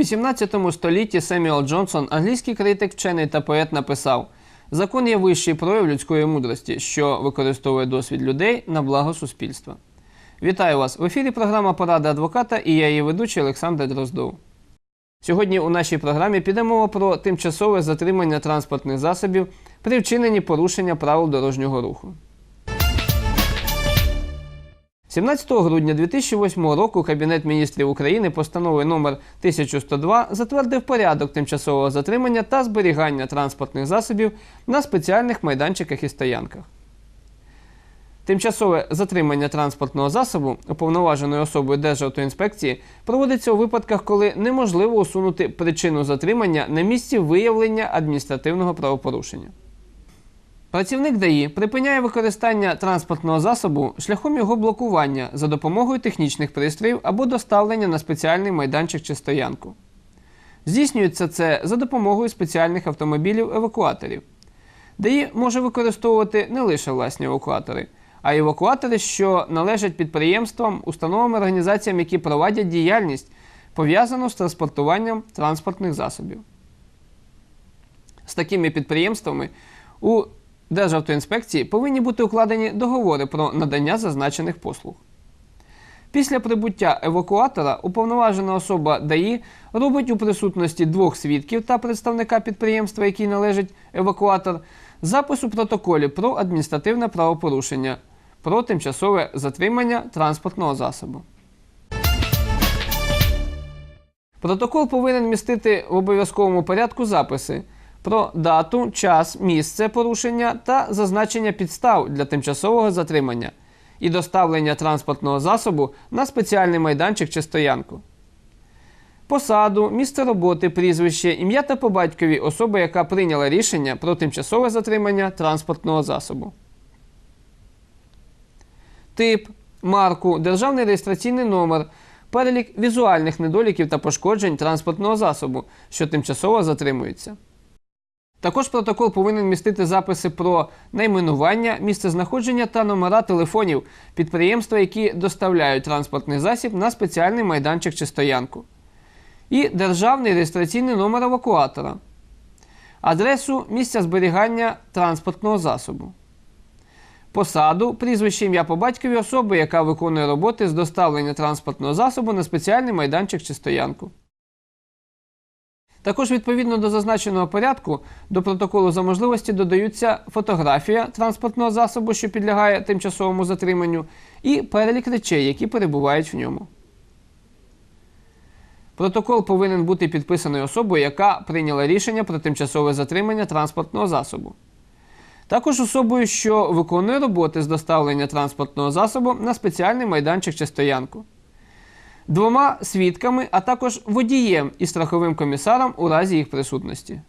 18 столітті Семюел Джонсон, англійський критик, вчений та поет, написав: Закон є вищий прояв людської мудрості, що використовує досвід людей на благо суспільства. Вітаю вас! В ефірі програма Порада адвоката і я її ведучий Олександр Дроздов. Сьогодні у нашій програмі піде мова про тимчасове затримання транспортних засобів при вчиненні порушення правил дорожнього руху. 17 грудня 2008 року Кабінет міністрів України постановою номер 1102 затвердив порядок тимчасового затримання та зберігання транспортних засобів на спеціальних майданчиках і стоянках. Тимчасове затримання транспортного засобу уповноваженою особою Державтоінспекції проводиться у випадках, коли неможливо усунути причину затримання на місці виявлення адміністративного правопорушення. Працівник ДАІ припиняє використання транспортного засобу шляхом його блокування за допомогою технічних пристроїв або доставлення на спеціальний майданчик чи стоянку. Здійснюється це за допомогою спеціальних автомобілів-евакуаторів. ДАІ може використовувати не лише власні евакуатори, а й евакуатори, що належать підприємствам, установам організаціям, які проводять діяльність, пов'язану з транспортуванням транспортних засобів. З такими підприємствами у Державтоінспекції повинні бути укладені договори про надання зазначених послуг. Після прибуття евакуатора уповноважена особа ДАІ робить у присутності двох свідків та представника підприємства, який належить евакуатор, запис у протоколі про адміністративне правопорушення про тимчасове затримання транспортного засобу. Протокол повинен містити в обов'язковому порядку записи про дату, час, місце порушення та зазначення підстав для тимчасового затримання і доставлення транспортного засобу на спеціальний майданчик чи стоянку. Посаду, місце роботи, прізвище, ім'я та по батькові особи, яка прийняла рішення про тимчасове затримання транспортного засобу. Тип, марку, державний реєстраційний номер, перелік візуальних недоліків та пошкоджень транспортного засобу, що тимчасово затримується. Також протокол повинен містити записи про найменування, місце знаходження та номера телефонів підприємства, які доставляють транспортний засіб на спеціальний майданчик чи стоянку, і державний реєстраційний номер евакуатора, адресу місця зберігання транспортного засобу, посаду, прізвище ім'я по батькові особи, яка виконує роботи з доставлення транспортного засобу на спеціальний майданчик чи стоянку. Також відповідно до зазначеного порядку до протоколу за можливості додаються фотографія транспортного засобу, що підлягає тимчасовому затриманню, і перелік речей, які перебувають в ньому. Протокол повинен бути підписаний особою, яка прийняла рішення про тимчасове затримання транспортного засобу. Також особою, що виконує роботи з доставлення транспортного засобу на спеціальний майданчик чи стоянку двома свідками, а також водієм і страховим комісаром у разі їх присутності.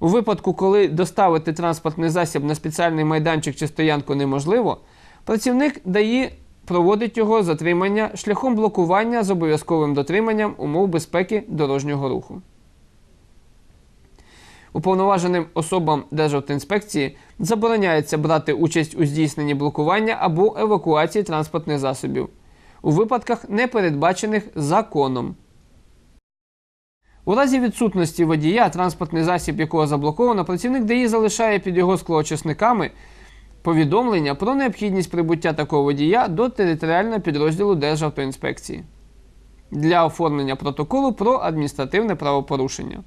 У випадку, коли доставити транспортний засіб на спеціальний майданчик чи стоянку неможливо, працівник дає проводить його затримання шляхом блокування з обов'язковим дотриманням умов безпеки дорожнього руху. Уповноваженим особам Державтоінспекції забороняється брати участь у здійсненні блокування або евакуації транспортних засобів у випадках, не передбачених законом. У разі відсутності водія, транспортний засіб якого заблоковано, працівник ДАІ залишає під його склоочисниками повідомлення про необхідність прибуття такого водія до територіального підрозділу Державтоінспекції для оформлення протоколу про адміністративне правопорушення.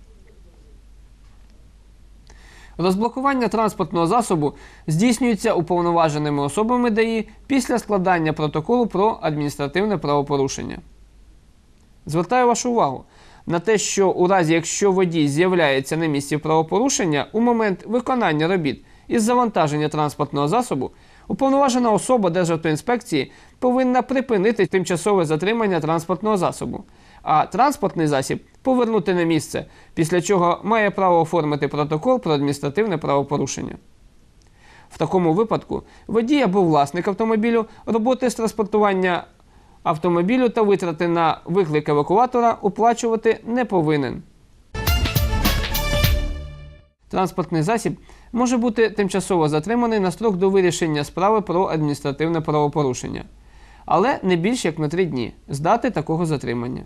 Розблокування транспортного засобу здійснюється уповноваженими особами ДАІ після складання протоколу про адміністративне правопорушення. Звертаю вашу увагу на те, що у разі, якщо водій з'являється на місці правопорушення у момент виконання робіт із завантаження транспортного засобу, уповноважена особа Державтоінспекції повинна припинити тимчасове затримання транспортного засобу, а транспортний засіб повернути на місце, після чого має право оформити протокол про адміністративне правопорушення. В такому випадку водій або власник автомобілю роботи з транспортування автомобілю та витрати на виклик евакуатора оплачувати не повинен. Транспортний засіб може бути тимчасово затриманий на строк до вирішення справи про адміністративне правопорушення. але не більш як на 3 дні з дати такого затримання.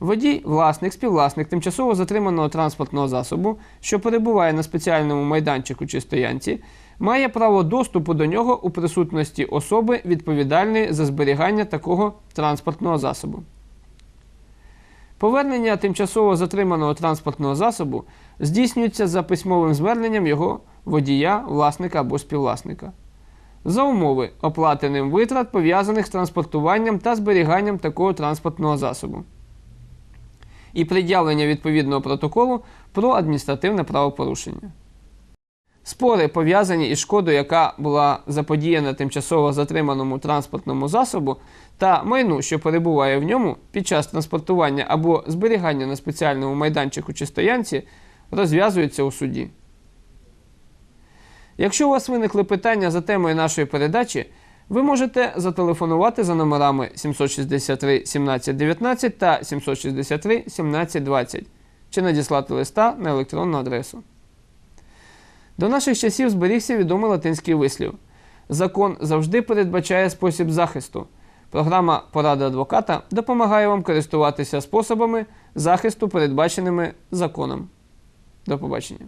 Водій, власник, співвласник тимчасово затриманого транспортного засобу, що перебуває на спеціальному майданчику чи стоянці, має право доступу до нього у присутності особи, відповідальної за зберігання такого транспортного засобу. Повернення тимчасово затриманого транспортного засобу здійснюється за письмовим зверненням його водія, власника або співвласника. За умови оплати ним витрат, пов'язаних з транспортуванням та зберіганням такого транспортного засобу. І пред'явлення відповідного протоколу про адміністративне правопорушення. Спори, пов'язані із шкодою, яка була заподіяна тимчасово затриманому транспортному засобу, та майну, що перебуває в ньому під час транспортування або зберігання на спеціальному майданчику чи стоянці, розв'язуються у суді. Якщо у вас виникли питання за темою нашої передачі, ви можете зателефонувати за номерами 763 17 19 та 763 17 20 чи надіслати листа на електронну адресу. До наших часів зберігся відомий латинський вислів. Закон завжди передбачає спосіб захисту. Програма Порада адвоката допомагає вам користуватися способами захисту, передбаченими законом. До побачення.